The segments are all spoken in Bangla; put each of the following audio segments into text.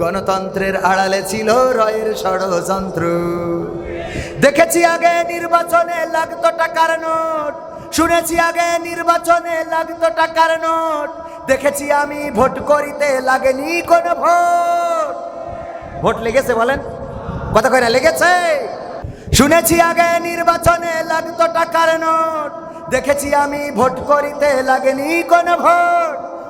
গণতন্ত্রের আড়ালে ছিল রয়ের ষড়যন্ত্র। দেখেছি আগে নির্বাচনে লাগতো টাকার নোট? শুনেছি আগে নির্বাচনে লাগতো টাকার নোট? দেখেছি আমি ভোট করিতে লাগেনি কোনো ভোট। ভোট লেগেছে বলেন? কথা কয় না, লেগেছে? শুনেছি আগে নির্বাচনে লাগতো টাকার নোট? দেখেছি আমি ভোট করিতে লাগেনি কোনো ভোট।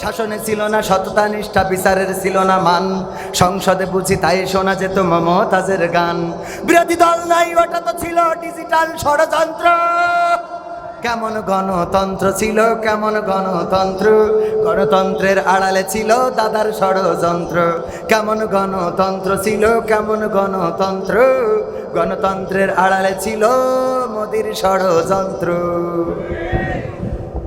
শাসনে ছিল না সততা, নিষ্ঠা, বিচারের ছিল না মান। সংসদে বুঝি তাই শোনা যেত মমতাজের গান। বিরোধী দল নাই, ওটা তো ছিল ডিজিটাল ষড়যন্ত্র। কেমন গণতন্ত্র ছিল, কেমন গণতন্ত্র? গণতন্ত্রের আড়ালে ছিল দাদার ষড়যন্ত্র। কেমন গণতন্ত্র ছিল, কেমন গণতন্ত্র? গণতন্ত্রের আড়ালে ছিল মোদির ষড়যন্ত্র।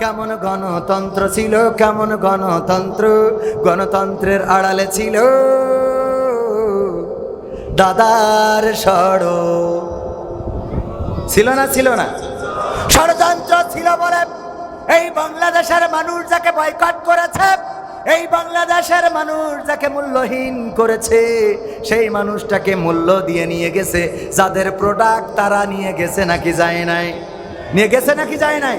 কেমন গণতন্ত্র ছিল, কেমন গণতন্ত্র? গণতন্ত্রের আড়ালে ছিল দাদার সড় ছিল না ছিল না। ষড়যন্ত্র ছিল বলে এই বাংলাদেশের মানুষ যাকে বয়কট করেছে, এই বাংলাদেশের মানুষ যাকে মূল্যহীন করেছে, সেই মানুষটাকে মূল্য দিয়ে নিয়ে গেছে। যাদের প্রোডাক্ট তারা নিয়ে গেছে নাকি যায় নাই? নিয়ে গেছে নাকি যায় নাই?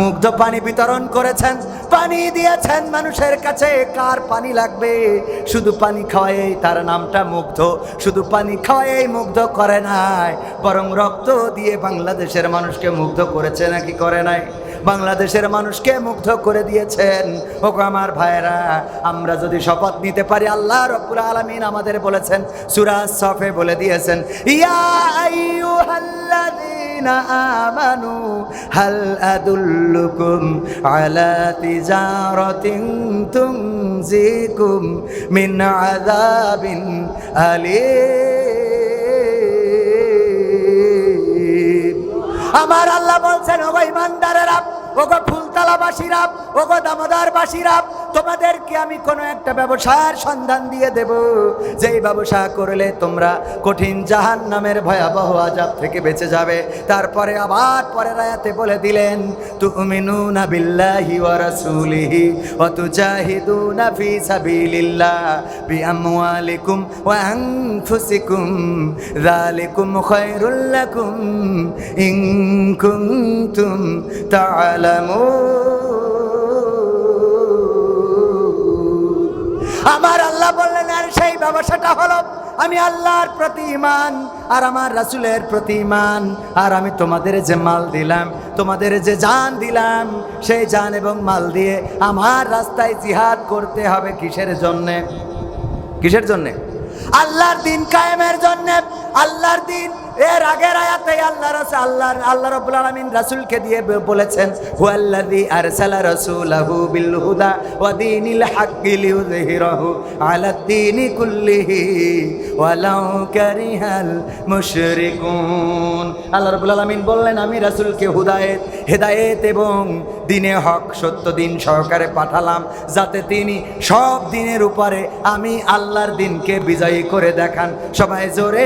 মুগ্ধ পানি বিতরণ করেছেন, পানি দিয়েছেন মানুষের কাছে, কার পানি লাগবে? শুধু পানি খাওয়াই তার নামটা মুগ্ধ, শুধু পানি খাওয়াই মুগ্ধ করে নাই, বরং রক্ত দিয়ে বাংলাদেশের মানুষকে মুগ্ধ করেছে নাকি করে নাই? বাংলাদেশের মানুষকে মুগ্ধ করে দিয়েছেন। ও আমার ভাইরা আমরা যদি শপথ নিতে পারি, আল্লাহ রব্বুল আলামিন আমাদের বলেছেন সুরাজ সফে বলে দিয়েছেন, ইয়া আমানু, হাল আদুল্লুকুম আলা তিজারাতিন তুনজিকুম মিন আযাবিন আলীম। আমার আল্লাহ বলছেন ওগো ইমানদারেরা ওগো ফুলতলা বাসীরা ওগো দামোদর বাসীরা তোমাদেরকে আমি কোনো একটা ব্যবসার সন্ধান দিয়ে দেব। যেই ব্যবসা করলে তোমরা কঠিন জাহান নামের ভয়াবহ আজাব থেকে বেঁচে যাবে। তারপরে আবার পরের আয়াতে বলে দিলেন, তুমিনুনা বিল্লাহি ওয়া রাসূলিহি ওয়া তুজাহিদুনা ফি সাবিলিল্লাহ বিআমওয়ালিকুম ওয়া আনফুসিকুম। যালিকুম খায়রুল লাকুম ইন কুনতুম তা'লামুন আর সেটা হলো, আমি আল্লাহর প্রতি ইমান আর আমার রাসুলের প্রতি ইমান আর আমি তোমাদের যে মাল দিলাম, তোমাদের যে জান দিলাম, সেই জান এবং মাল দিয়ে আমার রাস্তায় জিহাদ করতে হবে কিসের জন্যে? কিসের জন্যে? আল্লাহর দিন কায়েমের জন্য আল্লাহর দিন, এর আগের আয়াতে আল্লাহ রাসূল আল্লাহ আল্লাহ রাব্বুল আলামিন রাসূলকে দিয়ে বলেছেন বিল হুদা কুল্লিহি ওয়ালাউ কারিহাল মুশরিকুন। আল্লাহ রাব্বুল আলামিন বললেন, আমি রাসূলকে হুদায়েত, হেদায়েত এবং দিনে হক, সত্য দিন সহকারে পাঠালাম, যাতে তিনি সব দিনের উপরে আমি আল্লাহর দিনকে বিজয়ী করে দেখান। সবাই জোরে